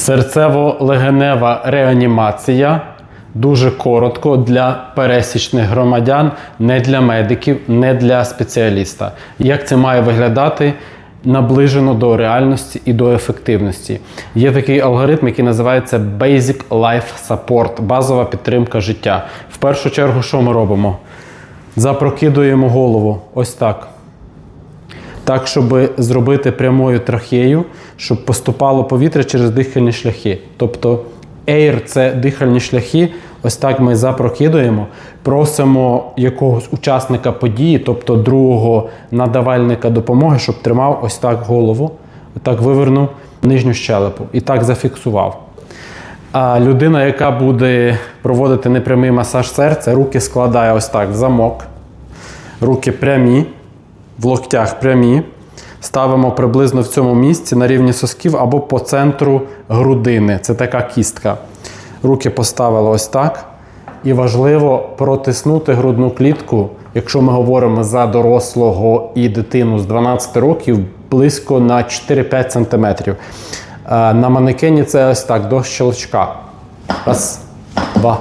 Серцево-легенева реанімація. Дуже коротко для пересічних громадян, не для медиків, не для спеціаліста. Як це має виглядати? Наближено до реальності і до ефективності. Є такий алгоритм, який називається Basic Life Support, базова підтримка життя. В першу чергу, що ми робимо? Запрокидуємо голову ось так. Так, щоб зробити прямою трахею, щоб поступало повітря через дихальні шляхи. Тобто air – це дихальні шляхи. Ось так ми запрокидуємо, просимо якогось учасника події, тобто другого надавальника допомоги, щоб тримав ось так голову, отак вивернув нижню щелепу і так зафіксував. А людина, яка буде проводити непрямий масаж серця, руки складає ось так в замок, руки прямі, в локтях прямі. Ставимо приблизно в цьому місці на рівні сосків або по центру грудини. Це така кістка. Руки поставили ось так. І важливо протиснути грудну клітку, якщо ми говоримо за дорослого і дитину з 12 років, близько на 4-5 см. На манекені це ось так, до щелчка. Раз, два,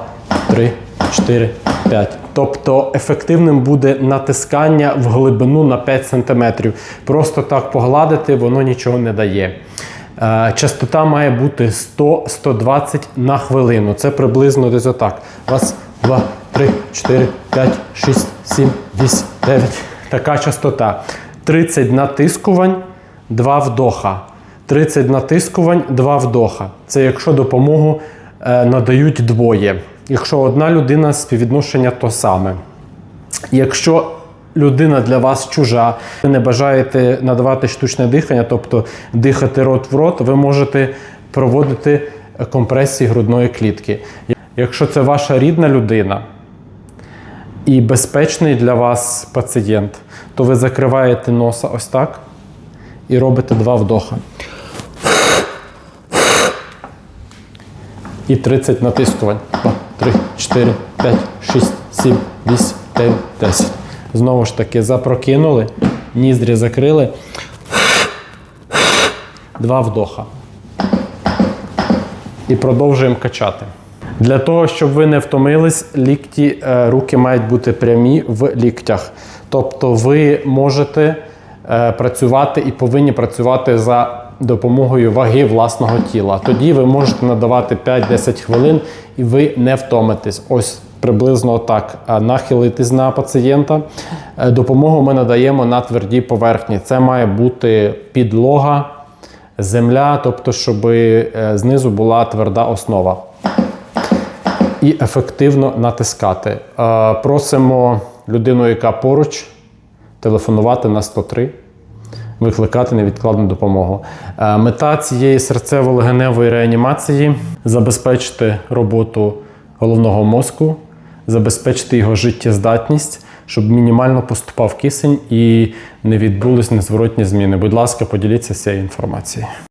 три, чотири, п'ять. Тобто ефективним буде натискання в глибину на 5 см. Просто так погладити, воно нічого не дає. Е, Частота має бути 100-120 на хвилину. Це приблизно десь отак. Раз, два, три, чотири, п'ять, шість, сім, вісім, дев'ять. Така частота. 30 натискувань, 2 вдоха. 30 натискувань, 2 вдоха. Це якщо допомогу е, надають двоє. Якщо одна людина співвідношення то саме. Якщо людина для вас чужа, ви не бажаєте надавати штучне дихання, тобто дихати рот в рот, ви можете проводити компресії грудної клітки. Якщо це ваша рідна людина і безпечний для вас пацієнт, то ви закриваєте носа ось так і робите два вдоха. І 30 натискувань. 2, 3, 4, 5, 6, 7, 8, 9, 10. Знову ж таки, запрокинули, ніздрі закрили. Два вдоха. І продовжуємо качати. Для того, щоб ви не втомились, лікті, е, руки мають бути прямі в ліктях. Тобто ви можете е, працювати і повинні працювати за допомогою ваги власного тіла. Тоді ви можете надавати 5-10 хвилин і ви не втомитесь. Ось приблизно так. Нахилитись на пацієнта. Е, Допомогу ми надаємо на твердій поверхні. Це має бути підлога, земля, тобто, щоб е, знизу була тверда основа. І ефективно натискати. Е, Просимо людину, яка поруч, телефонувати на 103 викликати невідкладну допомогу. Е, Мета цієї серцево-легеневої реанімації забезпечити роботу головного мозку, забезпечити його життєздатність, щоб мінімально поступав кисень і не відбулись незворотні зміни. Будь ласка, поділіться цією інформацією.